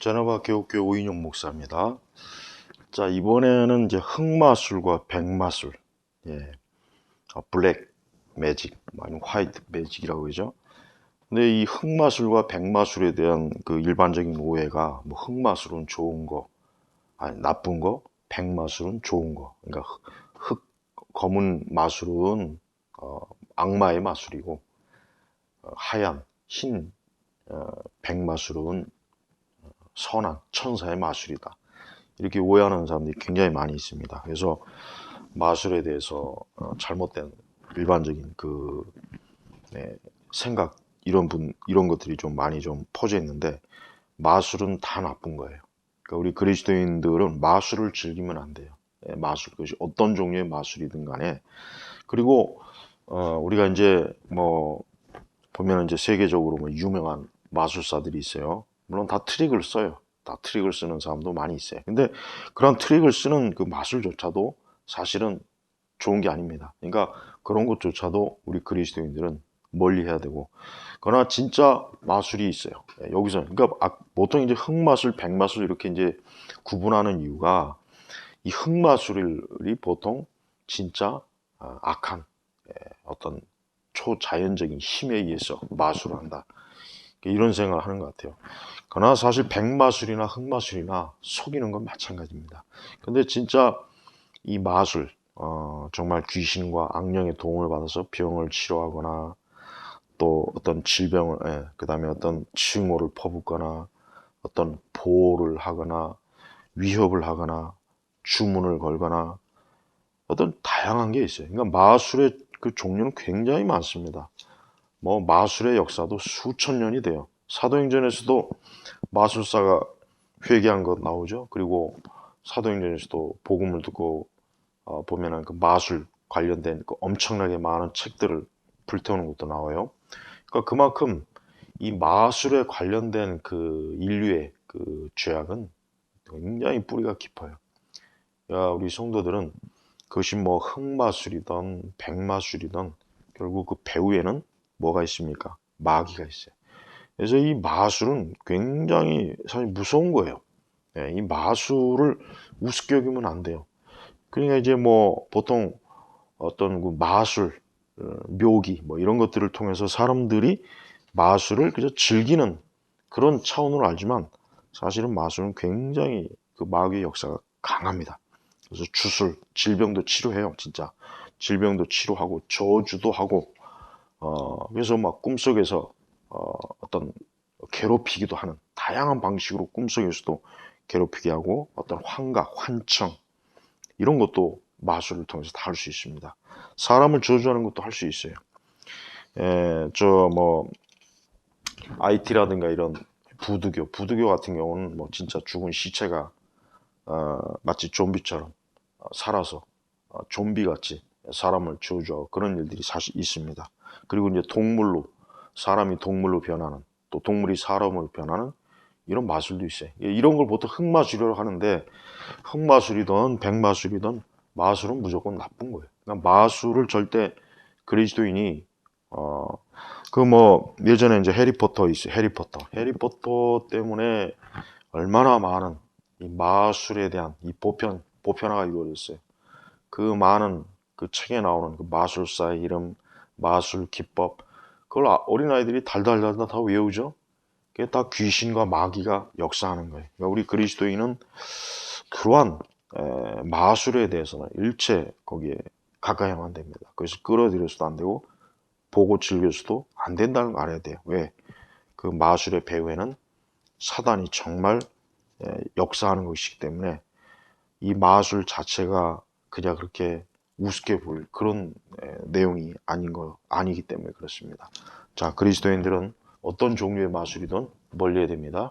제너바 교육교회 오인용 목사입니다. 자, 이번에는 이제 흑마술과 백마술, 예, 아, 블랙 매직, 뭐 아니면 화이트 매직이라고 그러죠. 근데 이 흑마술과 백마술에 대한 그 일반적인 오해가 뭐 흑마술은 좋은 거, 아니 나쁜 거, 백마술은 좋은 거. 그러니까 흑, 흑 검은 마술은 어, 악마의 마술이고 어, 하얀 흰 어, 백마술은 선한 천사의 마술이다. 이렇게 오해하는 사람들이 굉장히 많이 있습니다. 그래서 마술에 대해서 어, 잘못된 일반적인 그 네, 생각 이런 분 이런 것들이 좀 많이 좀 퍼져 있는데 마술은 다 나쁜 거예요. 그러니까 우리 그리스도인들은 마술을 즐기면 안 돼요. 예, 마술 그것이 어떤 종류의 마술이든 간에 그리고 어, 우리가 이제 뭐 보면 이제 세계적으로 뭐 유명한 마술사들이 있어요. 물론 다 트릭을 써요. 다 트릭을 쓰는 사람도 많이 있어요. 근데 그런 트릭을 쓰는 그 마술조차도 사실은 좋은 게 아닙니다. 그러니까 그런 것조차도 우리 그리스도인들은 멀리 해야 되고, 그러나 진짜 마술이 있어요. 예, 여기서 그러니까 아- 보통 이제 흑마술, 백마술 이렇게 이제 구분하는 이유가 이 흑마술이 보통 진짜 아, 악한 예, 어떤 초자연적인 힘에 의해서 마술을 한다. 이런 생각을 하는 것 같아요. 그러나 사실 백마술이나 흑마술이나 속이는 건 마찬가지입니다. 근데 진짜 이 마술, 어, 정말 귀신과 악령의 도움을 받아서 병을 치료하거나 또 어떤 질병을, 예, 그 다음에 어떤 징후를 퍼붓거나 어떤 보호를 하거나 위협을 하거나 주문을 걸거나 어떤 다양한 게 있어요. 그러니까 마술의 그 종류는 굉장히 많습니다. 뭐 마술의 역사도 수천 년이 돼요. 사도행전에서도 마술사가 회개한 것 나오죠. 그리고 사도행전에서도 복음을 듣고 어, 보면은 그 마술 관련된 그 엄청나게 많은 책들을 불태우는 것도 나와요. 그러니까 그만큼 이 마술에 관련된 그 인류의 그 죄악은 굉장히 뿌리가 깊어요. 야, 우리 성도들은 그것이 뭐 흑마술이든 백마술이든 결국 그 배후에는 뭐가 있습니까? 마귀가 있어요. 그래서 이 마술은 굉장히 사실 무서운 거예요. 예, 이 마술을 우습게 여기면 안 돼요. 그러니까 이제 뭐 보통 어떤 그 마술, 어, 묘기 뭐 이런 것들을 통해서 사람들이 마술을 그저 즐기는 그런 차원으로 알지만 사실은 마술은 굉장히 그 마귀의 역사가 강합니다. 그래서 주술, 질병도 치료해요, 진짜. 질병도 치료하고 저주도 하고 어, 그래서 막 꿈속에서 어, 어떤 괴롭히기도 하는 다양한 방식으로 꿈속에서도 괴롭히게 하고 어떤 환각, 환청 이런 것도 마술을 통해서 다 할 수 있습니다. 사람을 저주하는 것도 할 수 있어요. 저 뭐 IT라든가 이런 부두교, 부두교 같은 경우는 뭐 진짜 죽은 시체가 어, 마치 좀비처럼 어, 살아서 어, 좀비 같이 사람을 저주하고 그런 일들이 사실 있습니다. 그리고 이제 동물로 사람이 동물로 변하는 또 동물이 사람으로 변하는 이런 마술도 있어요. 예, 이런 걸 보통 흑마술이라고 하는데 흑마술이든 백마술이든 마술은 무조건 나쁜 거예요. 그러니까 마술을 절대 그리스도인이 어 그 뭐 예전에 이제 해리포터 있어요. 해리포터. 해리포터 때문에 얼마나 많은 이 마술에 대한 이 보편 보편화가 이루어졌어요. 그 많은 그 책에 나오는 그 마술사의 이름, 마술 기법, 그걸 아- 어린아이들이 달달달달 다 외우죠. 그게 다 귀신과 마귀가 역사하는 거예요. 그러니까 우리 그리스도인은 그러한 에, 마술에 대해서는 일체 거기에 가까이 하면 안 됩니다. 그래서 끌어들여서도 안 되고 보고 즐겨서도 안 된다는 걸 알아야 돼요. 왜? 그 마술의 배후에는 사단이 정말 에, 역사하는 것이기 때문에 이 마술 자체가 그냥 그렇게 우습게 보일 그런 에, 내용이 아닌 거 아니기 때문에 그렇습니다. 자, 그리스도인들은 어떤 종류의 마술이든 멀리 해야 됩니다.